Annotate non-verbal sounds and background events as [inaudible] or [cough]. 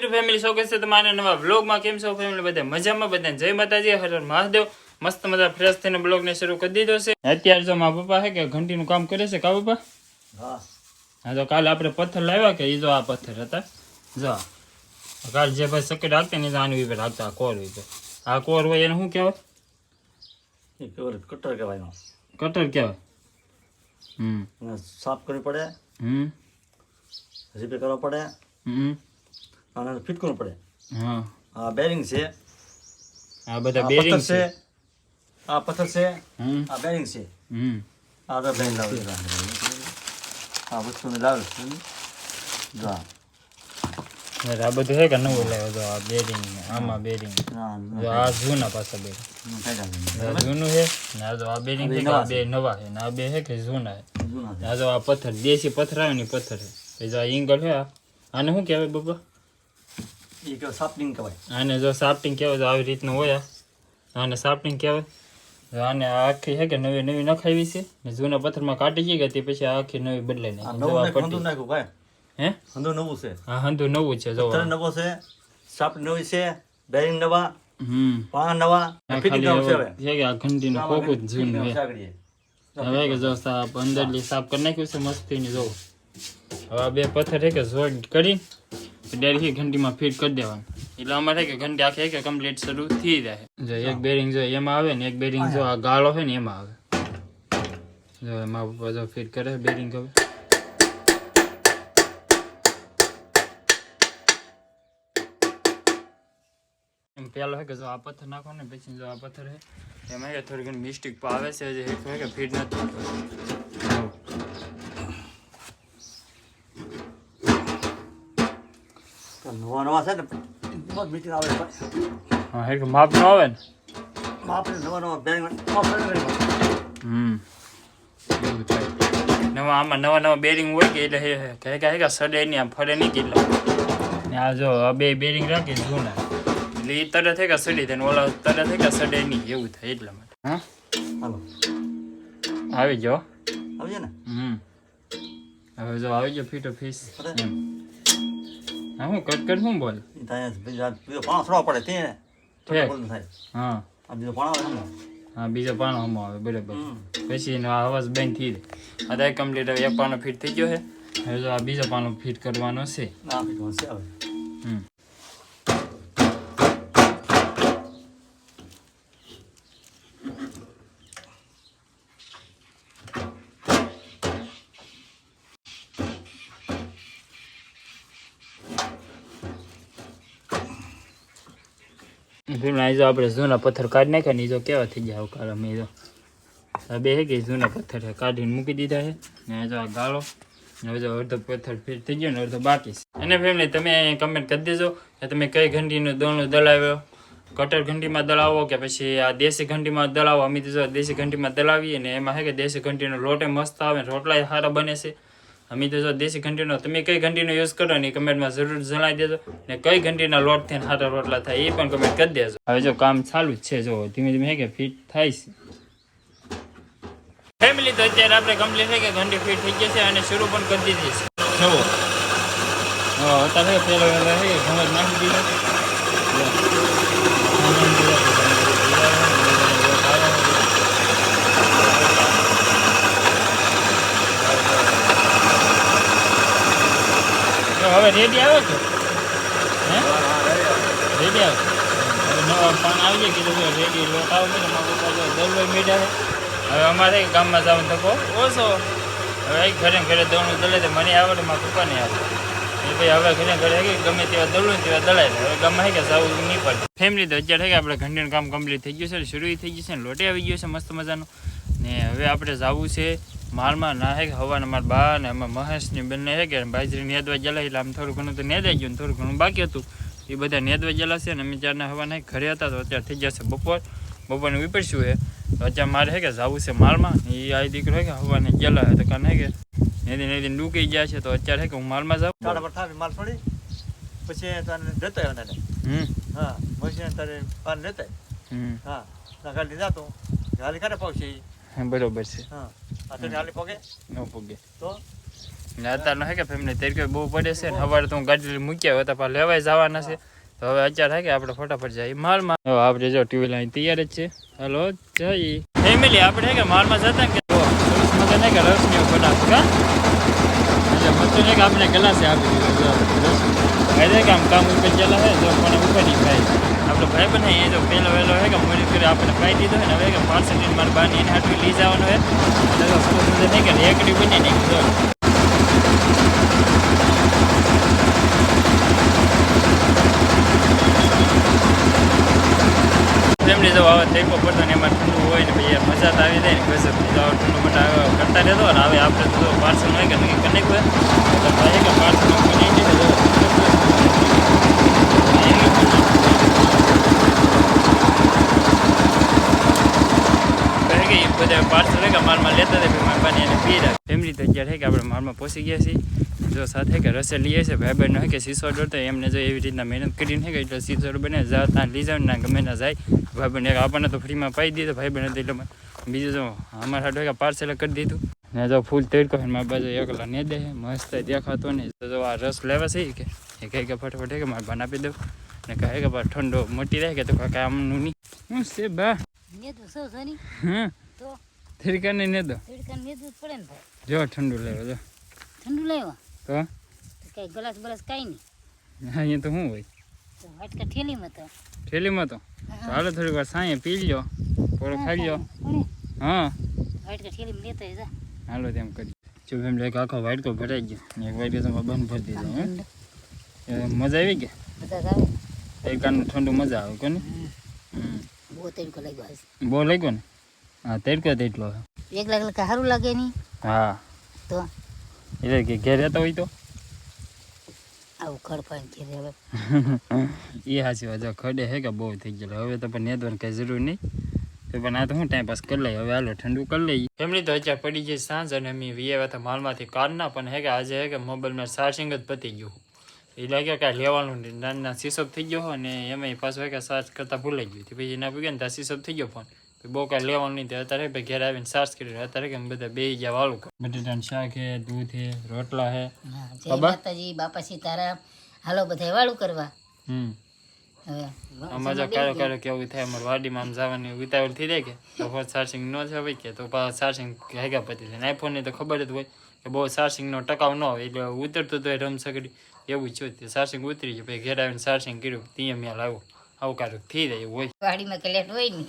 YouTube family શોકે છે? તમારા નવા બ્લોગમાં કેમ છો ફેમિલી બધા મજામાં? બધા જય માતાજી. હર મહાદેવ. મસ્ત મજા ફ્રેશ થઈને બ્લોગને શરૂ કરી દીધો છે. અત્યારે જો મારા પપ્પા છે કે ઘંટીનું કામ કરે છે કા પપ્પા? હા તો કાલે આપણે પથ્થર લાવ્યા કે એ જો આ પથ્થર હતા? જો. કાલે જે ભાઈ સકેટ રાખતા ને આની ઉપર રાખતા આ કોર ઉપર આ કોર હોય એને શું કહેવાય? કટર કહેવાય. કટર કહેવાય હમ. સાફ કરવી પડે. હમ. રિપેર કરવો પડે. હમ. અને ફિટ કરવું પડે હા આ બેરિંગ છે આ બધા આ બેરિંગ પથ્થર છે છે આ પથ્થર છે હમ આ બેરિંગ છે હમ આ તો બેરિંગ લાવે આ વસ્તુ લાવે છે જો આ. બરાબર, આ બધું છે કે નવું લાવ્યો તો આ બેરિંગ આમાં બેરિંગ આ જો આ જૂના પાછા બેરિંગ કાંઈ આ જૂનું છે ને આ તો આ બેરિંગ છે કે આ બે નવા છે ને આ બે છે કે જૂના છે જૂના છે. આ જો આ પથ્થર દેશી પથ્થર આવે ને ઈ પથ્થર છે પછી જો આ ઇંગલ છે આ. આને શું કહેવાય બાબા એ કેવું સાફ્ટિંગ કહેવાય આને જો સાફ્ટિંગ કહેવાય તો આવી રીતનું હોય આ. આને સાફ્ટિંગ કહેવાય જો આને આ આખી છે કે નવી નવી નખાવી છે ને જૂના પથ્થરમાં કાઢી ગઈ હતી પછી આ આખી નવી બદલાઈ આ નાખી જો નવું આ નાખ્યું પટ્ટી હંધું નાખ્યું ભાઈ હે હંધું નવું છે હા હંધુ નવું છે જો પથ્થર નવો છે સાફ નવી છે બેરિંગ નવા હમ પાણા નવા આ ફિટિંગ ખાલી નવું છે હવે હવે છે કે આ ઘંટીનું ખોખું જ જૂનું છે આગળ હવે કે જો સાફ અંદરલી સાફ કરી નાખ્યું છે મસ્તીની જો હવે આ બે પથ્થર છે કે જોડ કરી ડાયરેક્ટ ઘંટીમાં ફિટ કરી દેવાનું એટલે અમારે છે કે ઘંટી આખી છે કે કમ્પ્લીટ શરૂ થઈ જાય. જો એક બેરિંગ જો એમાં આવે ને, એક બેરિંગ જો આ ગાળો છે ને, એમાં આવે. જો એમાં પપ્પા જો ફિટ કરે બેરિંગ હવે. એમ પેલો છે કે જો આ પથ્થર નાખો ને, પછી જો આ પથ્થર છે, એમાં કે થોડી ઘણી મિસ્ટેક આવે છે, જે એક હોય કે ફીટ નથી નવા નવા છે ને બહુ આવે હા એક માપ નો આવે ને? આપણે નવા નવા બેરિંગ હમ. નવા આમાં નવા નવા બેરિંગ હોય કે એટલે હે હે હે સડે નહીં આમ ફરે નહીં કેટલા. ને આ જો બે બેરિંગ રાખી જૂના. એટલે એ તરત હે કે સડી થાય ને ઓલા તરત હે કે સડે નહીં એવું થાય એટલા માટે. હા? હાલો. આવી જાઓ આવજે ને? હમ. હવે જો આવી ગયો ફીટો ફીસ. એમ. હા હું કટ કટ શું બોલ? ત્યાં બીજા પાણો થોડો પડે તે થાય. હા. આ બીજો પાણો આવે હા બીજો પાણો હમો આવે બરાબર. પછી એનો આ અવાજ બંધ થઈ જાય. અત્યારે કમ્પ્લીટ હવે એક પાનો ફિટ થઈ ગયો છે. હવે જો આ બીજો પાનો ફિટ કરવાનો છે. ના હવે. હમ. પેલા જો આપણે જૂના પથ્થર કાઢી નાખ્યા ને જો કેવા થઈ જાય કાળ અમે જો બે હે કે જૂના પથ્થર કાઢીને મૂકી દીધા છે ને જો આ ગાળો. હવે જો અડધો પથ્થર ફિટ થઈ ગયો ને અડધો બાકી છે. અને ફેમિલી તમે કમેન્ટ કરી દેજો કે તમે કઈ ઘંટીનું દોણું દલાવ્યો? કટર ઘંટીમાં દલાવો કે પછી આ દેશી ઘંટીમાં દલાવો? અમે તો દેશી ઘંટીમાં દળાવીએ ને એમાં છે કે દેશી ઘંટીનો લોટે મસ્ત આવે રોટલા સારા બને છે. અમે તો જો દેશી ઘંટીનો, તમે કઈ ઘંટીનો યુઝ કરો ને કમેન્ટમાં જરૂર જણાવી દેજો. ને કઈ ઘંટીના લોટ થઈને સારા રોટલા થાય, એ પણ કમેન્ટ કરી દેજો. હવે જો કામ ચાલુ જ છે, જો ધીમે ધીમે કે ફિટ થાય છે. ફેમિલી તો અત્યારે આપણે કમ્પ્લીટ થઈ કે ઘંટી ફિટ થઈ ગઈ છે અને શરૂ પણ કરી દીધી છે. જુઓ અત્યારે પેલો છે કે નાખી દીધો તો હવે રેડી આવે હે? રેડી આવે? હવે નવા પાન આવી જાય કીધું કે રેડી લોટ આવે ને મારા હવે અમારે ગામમાં જવાનું તકો ઓછો હવે ઘરે ઘરે દળનું દળે તો મને આવડે મારા પપ્પાને આવડે. ભાઈ હવે ઘરે ઘરે કે ગમે તેવા દળું તેવા દળાય હવે ગામમાં હે કે જવું નહીં પડે. ફેમિલી તો અત્યારે કે આપણે ઘંટીનું કામ કમ્પ્લીટ થઈ ગયું છે શરૂ થઈ ગયું છે ને લોટે આવી ગયું છે મસ્ત મજાનું. ને હવે આપણે જવું છે માલમાં ના હે હવાના મારા બા ને એમાં મહેશની બંને હે કે બાજરી નેદવા જલા એટલે આમ થોડું ઘણું તો નેદાઈ ગયું થોડું ઘણું બાકી હતું. એ બધા નેદવા જલા છે ને અમે ચારના હવાના ઘરે હતા તો અત્યારે થઈ જશે બપોર. બપોરને વિપરશું એ તો અત્યારે મારે હે કે જવું છે માલમાં એ આ દીકરો હે કે હવાને ગયેલા હે તો કાન હે કે નેદી નેદી ડૂકી ગયા છે તો અત્યારે હે કે હું માલમાં ચાડા જાઉં પર થાવી માલ છોડી પછી તને લેતો આવ્યો હમ. હા પછી તારે પાન લેતા હમ. હા ગાડી જાતો ગાડી કરે પાવશે બરોબર છે હા પોગે ન તો હે કે ફેમિલી તરીકે બહુ પડે છે ને સવારે તો હું ગાડી મૂક્યા હોય તો પાછા લેવાય જવાના છે તો હવે અત્યારે કે આપણે ફટાફટ જઈએ માલમાં હવે આપણે જો ટુ વ્હીલર તૈયાર જ છે હાલો જઈએ ફેમિલી આપણે હે કે માલમાં જતા કે રસ ને એવું બનાવું કા એટલે મસ્ત ને કે આપણે ગ્લાસે આપી દીધું, જો કામ કામ ઉપર ગયેલા હોય, જો પણ ઉપર નહીં ખાય આપણો ભાઈ બને એ જો પહેલો વહેલો હોય કે મોડી કરી આપણને ખાઈ દીધો હોય ને, હવે કે પાર્સલ મારા બાની એને હાટવી લઈ જવાનું હોય. તો નહીં કે રેકડી બની ને જો. ફેમિલી જો આવા ટેકો પડતો ને એમાં ઠંડુ હોય ને ભાઈ મજા તો આવી જાય ને ગજબ તો આવા ઠંડુ બધા કરતા રહેતો ને હવે આપણે તો પાર્સલ હોય કે નક્કી કરી નાખ્યું હોય. તો ભાઈ કે પાર્સલ બની કે કે માલમાં લેતા હતા મારા પી રહ્યા ફેમિલી તો અત્યારે કે આપણે માલમાં પહોંચી ગયા છીએ. જો સાથે કે રસે લઈએ છે ભાઈ બહેનો કે સીસો ડોરતો એમને જો એવી રીતના મહેનત કરીને કે એટલે સીસો બને, જા ત્યાં લઈ જાવ ના ગમે ના જાય. ભાઈ બહેન આપણને તો ફ્રીમાં પાઈ દીધો ભાઈ બહેન એટલે બીજું તો અમારા હાટો એક પાર્સલ કરી દીધું. ને જો ફૂલ તડકો ને મારા બાજુ એકલા ને દે મસ્ત દેખાતો નહીં તો જો આ રસ લેવા છે કે એ કહે કે ફટફટ કે મારે બાન આપી દઉં. ને કહે કે ભાઈ ઠંડો મોટી રહે કે તો કાંઈ આમનું નહીં શું છે બા? હા? ને દો પડે ને ભાઈ. જો ઠંડુ લેવો જો. ઠંડુ લાવ્યો? તો? કઈ ગ્લાસ બલાસ કાંઈ નહીં. અહીંયા તો શું હોય? વાટકા ઠેલીમાં તો. થેલીમાં તો હાલો થોડીક વાર સાંયે પી લ્યો થોડો ખાઈ લ્યો. હા. વાટકા ઠેલીમાં લેતો જા હાલો તેમ કરી. જો એમ એક આખો વાઇટકો ભરાઈ ગયો. ને એક વાઇટકો તમે બંધ ભરી દીધો હે? મજા આવી ગઈ બધા આવે. એક કાનનું ઠંડુ મજા આવે કોને. બહુ તડકો લાગ્યો હશે બહુ લાગ્યો ને? હા તડકો તેટલો એક લાખ લખા સારું લાગે નહીં? હા. તો? એટલે કે ઘેર રહેતા હોય તો? [laughs] એ હાચી વાત ખડે હે કે બહુ થઈ ગયેલો. હવે તો પણ નેદવાની કઈ જરૂર નહીં. તો પણ આ તો હું ટાઈમ પાસ કરી લઈએ. હવે હાલો ઠંડુ કરી લઈએ. ફેમિલી, તો અચ્છા પડી ગઈ સાંજ અને અમે વીએ વાત માલમાંથી કારના પણ હે કે આજે હે કે મોબાઈલમાં ચાર્જિંગ જ પતી ગયું. એ લાગે કે લેવાનું નાના સીસપ થઈ ગયો અને એમાં પાછું હે કે ચાર્જ કરતાં ભૂલાઈ ગયું. પછી એના પૂગે ને ત્યાં સીસપ થઈ ગયો ફોન બહુ કાંઈ લેવાનું નહીં તે અત્યારે ભાઈ ઘેર આવીને કરી કર્યું અત્યારે કે બધા બે ગયા વાળું બટેટાનું શાક હે દૂધ હે રોટલા હે જય? માતાજી બાપા સીતારામ હાલો બધા વાળું કરવા હમ હવે આમાં જો ક્યારેક ક્યારેક કેવું થાય અમારે વાડીમાં આમ જવાની ઉતાવળ થઈ જાય કે તો હોત ચાર્જિંગ ન થવાય કે તો ચાર્જિંગ હેગા પતી જાય આઈફોનની તો ખબર જ હોય કે બહુ ચાર્જિંગનો ટકાવ ન હોય એટલે ઉતરતું તો રમ સગડી એવું જ છે ચાર્જિંગ ઉતરી ગયું પછી ઘેર આવીને ચાર્જિંગ કર્યું ત્યાં મેં લાવ્યો આવું કાંઈક થઈ જાય એવું હોય વાડીમાં કે લેટ હોય નહીં